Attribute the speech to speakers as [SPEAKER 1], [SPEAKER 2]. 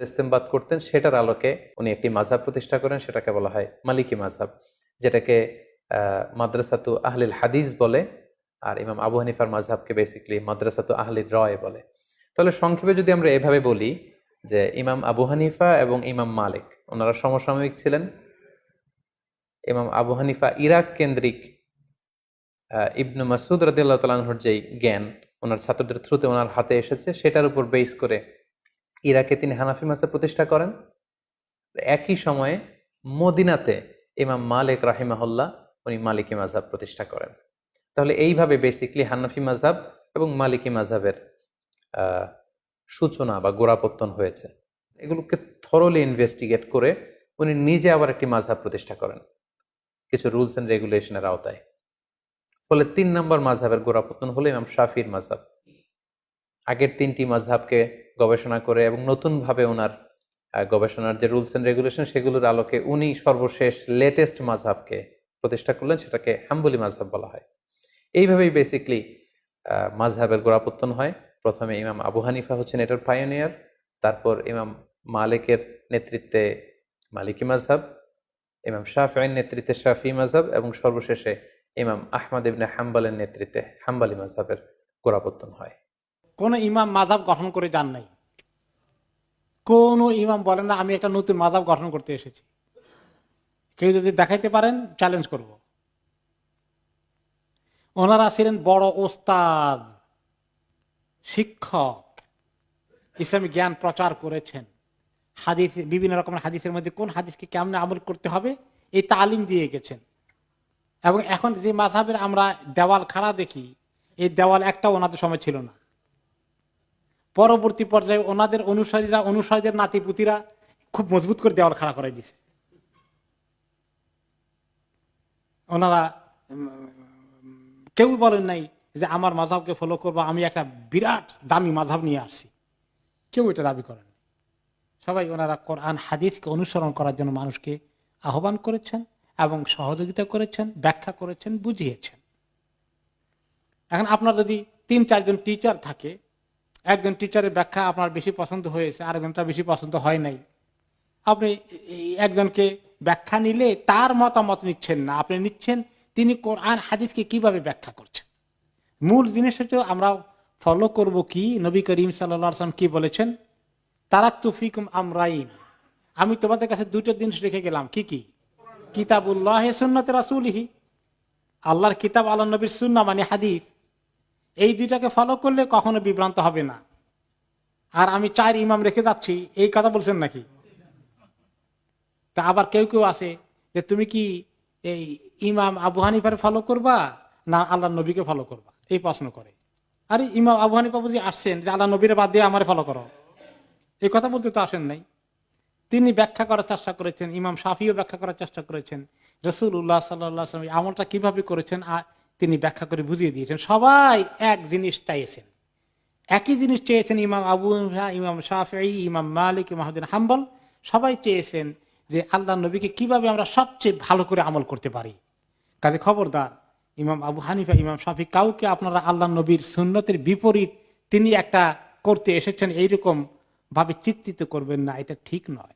[SPEAKER 1] ইস্তেমবাদ করতেন, সেটার আলোকে উনি একটি মাঝহাব প্রতিষ্ঠা করেন, সেটাকে বলা হয় মালিকি মাঝহাব যেটাকে মাদ্রাসাতু আহলিল হাদিস বলে আর ইমাম আবু হানিফার মাঝহাবকে বেসিকলি মাদ্রাসাতু আহলিল রয় বলে। তাহলে সংক্ষেপে যদি আমরা এভাবে বলি যে ইমাম আবু হানিফা এবং ইমাম মালিক, ওনারা সমসাময়িক ছিলেন। ইমাম আবু হানিফা ইরাক কেন্দ্রিক ইবনু মাসুদ রাদিল্লাহ তালাহুর যেই জ্ঞান, ওনার ছাত্রদের থ্রুতে ওনার হাতে এসেছে, সেটার উপর বেস করে ইরাকে তিনি হানাফি মাসে প্রতিষ্ঠা করেন। একই সময়ে মদিনাতে ইমাম মালিক রাহিমাহুল্লাহ উনি মালিকি মাঝহাব প্রতিষ্ঠা করেন। তাহলে এইভাবে বেসিকলি হানাফি মাঝহাব এবং মালিকি মাঝহাবের সূচনা বা গোড়াপত্তন হয়েছে। এগুলোকে থরলি ইনভেস্টিগেট করে উনি নিজে আবার একটি মাঝহাব প্রতিষ্ঠা করেন। কিছু রুলস অ্যান্ড রেগুলেশনের আওতায়। ফলে তিন নম্বর মাঝহাবের গোড়াপত্তন হলো ইমাম শাফির মাঝহাব আগের তিনটি মাঝহাবকে গবেষণা করে এবং নতুনভাবে ওনার গবেষণার যে রুলস অ্যান্ড রেগুলেশন সেগুলোর আলোকে উনি সর্বশেষ লেটেস্ট মাঝহাবকে প্রতিষ্ঠা করলেন, সেটাকে হাম্বলি মাঝহাব বলা হয়। এইভাবেই বেসিকলি মাঝহাবের গোড়াপত্তন হয়। প্রথমে ইমাম আবু হানিফা হচ্ছেন এটার পায়োনিয়ার তারপর ইমাম মালিকের নেতৃত্বে মালিকি মাঝহাব ইমাম শাফির নেতৃত্বে শাফি মাঝহাব এবং সর্বশেষে ইমাম আহমদ ইবনে হাম্বালের নেতৃত্বে হাম্বালি মাঝহাবের গোড়াপত্তন হয়।
[SPEAKER 2] কোন ইমাম মাজাব গঠন করে যান নাই। কোন ইমাম বলেন না, আমি একটা নতুন মাজাব গঠন করতে এসেছি। কেউ যদি দেখাইতে পারেন চ্যালেঞ্জ করব। ওনারা ছিলেন বড় ওস্তাদ, শিক্ষক, ইসলামী জ্ঞান প্রচার করেছেন। হাদিস, বিভিন্ন রকমের হাদিসের মধ্যে কোন হাদিসকে কেমনে আমল করতে হবে, এই তালিম দিয়ে গেছেন। এবং এখন যে মাঝাবের আমরা দেওয়াল খাড়া দেখি, এই দেওয়াল একটা ওনাদের সময় ছিল না। পরবর্তী পর্যায়ে ওনাদের অনুসারীরা, অনুসারীদের নাতিপুতিরা খুব মজবুত করে দেওয়াল খাড়া করে দিছে ওনারা কেউ বলেন নাই যে আমার মাঝাবকে ফলো করব, আমি একটা বিরাট দামি মাঝাব নিয়ে আসছি। কেউ এটা দাবি করেন সবাই ওনারা কোরআন, হাদিসকে অনুসরণ করার জন্য মানুষকে আহ্বান করেছেন এবং সহযোগিতা করেছেন, ব্যাখ্যা করেছেন, বুঝিয়েছেন। এখন আপনার যদি তিন, চারজন টিচার থাকে একজন টিচারের ব্যাখ্যা আপনার বেশি পছন্দ হয়েছে, আরেকজনটা বেশি পছন্দ হয় নাই। আপনি একজনকে ব্যাখ্যা নিলে তার মতামত নিচ্ছেন না। আপনি নিচ্ছেন তিনি কোরআন, হাদিসকে কীভাবে ব্যাখ্যা করছেন? মূল জিনিস হচ্ছে আমরা ফলো করব কি? নবী করিম সাল্লাম কি বলেছেন? তারাক তুফিকুম আমরাইন। আমি তোমাদের কাছে দুটো জিনিস রেখে গেলাম। কি কি? কিতাবুল্লাহ সুন্নত রাসুলহি। আল্লাহর কিতাব আল্লাহ নবীর সুন্না মানে হাদিস। এই দুইটাকে ফলো করলে কখনো বিভ্রান্ত হবে না। আর আমি চার ইমাম রেখে যাচ্ছি, এই কথা বলছেন নাকি? তা আবার কেউ কেউ আছে যে তুমি কি এই ইমাম আবু হানিফার ফলো করবা না আল্লাহ নবীকে ফলো করবা? এই প্রশ্ন করে। আরে ইমাম আবু হানিফা বুঝি আসছেন যে আল্লাহ নবীর বাদ দিয়ে আমার ফলো করো। এই কথা বলতে তো আসেন নাই। তিনি ব্যাখ্যা করার চেষ্টা করেছেন, ইমাম শাফিও ব্যাখ্যা করার চেষ্টা করেছেন। রসুল উল্লাহ সাল্লাহ আমলটা কীভাবে করেছেন? তিনি ব্যাখ্যা করে বুঝিয়ে দিয়েছেন, সবাই এক জিনিস চাইছেন। একই জিনিস চেয়েছেন ইমাম আবু ইমাম শাফি ইমাম মালিক মাহদিন হাম্বল। সবাই চেয়েছেন যে আল্লাহ নবীকে কীভাবে আমরা সবচেয়ে ভালো করে আমল করতে পারি। কাজে খবরদার, ইমাম আবু হানিফা, ইমাম শাফি কাউকে আপনারা আল্লাহ নবীর সুন্নতের বিপরীত তিনি একটা করতে এসেছেন, এইরকম ভাবে চিত্রিত করবেন না, এটা ঠিক নয়।